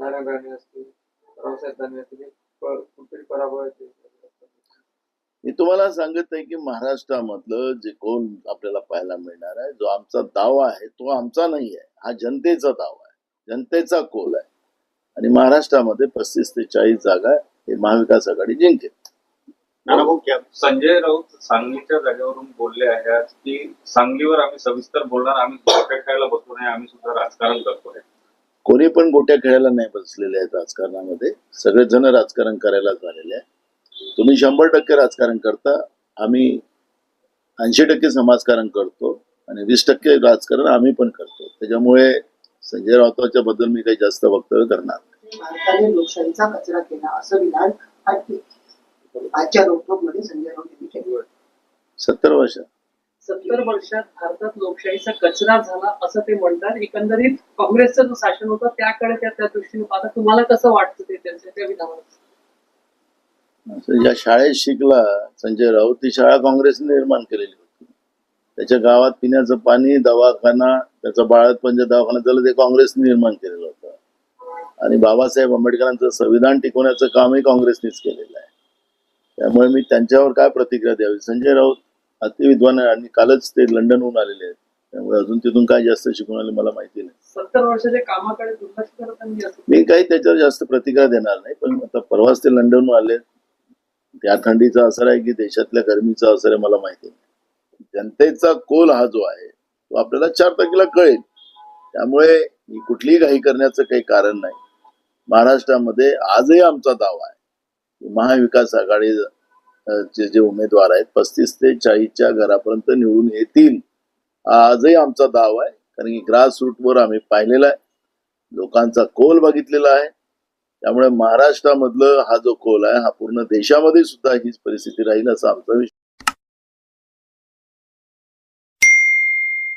नारायण राणे असतील रावसाहेब दानवे असतील कुठेतरी पराभव आहे ते. मी तुम्हाला सांगत आहे की महाराष्ट्रामधलं जे कोण आपल्याला पाहायला मिळणार आहे जो आमचा दावा आहे तो आमचा नाही आहे. हा जनतेचा दावा आहे. जनतेचा कोल आहे. आणि महाराष्ट्रामध्ये पस्तीस ते चाळीस जागा हे महाविकास आघाडी जिंकेल. संजय राऊत सांगलीच्या जागेवरून बोलले आहेत की सांगलीवर आम्ही सविस्तर बोलणार आम्ही गोट्या खेळायला बसलो नाही आम्ही सुद्धा राजकारण करतोय कोणी पण गोट्या खेळायला नाही बसलेले आहेत राजकारणामध्ये. सगळेजण राजकारण करायला झालेले आहे तुम्ही शंभर टक्के राजकारण करता आम्ही ऐंशी टक्के समाजकारण करतो आणि वीस टक्के राजकारण आम्ही पण करतो. त्याच्यामुळे संजय राऊताच्या बद्दल मी काही जास्त वक्तव्य करणार नाही. भारताने लोकशाहीचा कचरा केला असं विधान आज- आजच्या रोकटोकमध्ये संजय राऊत यांनी केलं. सत्तर वर्ष. सत्तर वर्षात भारतात लोकशाहीचा कचरा झाला असं ते म्हणतात. एकंदरीत काँग्रेसचं जो शासन होतं त्याकडे त्या त्या दृष्टीने पाहता तुम्हाला कसं वाटतं ते त्यांच्या त्या विधानात ज्या शाळेत शिकला संजय राऊत ती शाळा काँग्रेसने निर्माण केलेली होती. त्याच्या गावात पिण्याचं पाणी दवाखाना त्याचा बाळातपंच दवाखाना झालं ते काँग्रेसने निर्माण केलेलं होतं. आणि बाबासाहेब आंबेडकरांचं संविधान टिकवण्याचं कामही काँग्रेसनेच केलेलं आहे. त्यामुळे मी त्यांच्यावर काय प्रतिक्रिया द्यावी? संजय राऊत अतिविद्वान आहे आणि कालच ते लंडनहून आलेले आहेत. त्यामुळे अजून तिथून काय जास्त शिकून आले मला माहिती नाही. सत्तर वर्षाच्या कामाकडे दुर्लक्ष मी काही त्याच्यावर जास्त प्रतिक्रिया देणार नाही पण आता परवाच ते लंडनहून आले. त्या थंडीचा असर आहे की देशातल्या गरमीचा असर आहे मला माहिती नाही. जनतेचा कोल हा जो आहे तो आपल्याला चार तारखेला कळेल. त्यामुळे ही कुठलीही घाई करण्याचं काही कारण नाही. महाराष्ट्रामध्ये आजही आमचा दावा आहे महाविकास आघाडी चे जे उमेदवार आहेत पस्तीस ते चाळीसच्या घरापर्यंत निवडून येतील. हा आजही आमचा दाव आहे कारण की ग्रास रूटवर आम्ही पाहिलेला आहे. लोकांचा कोल बघितलेला आहे. त्यामुळे महाराष्ट्रामधलं हा जो कोल आहे हा पूर्ण देशामध्ये सुद्धा हीच परिस्थिती राहील असा आमचा विश्वास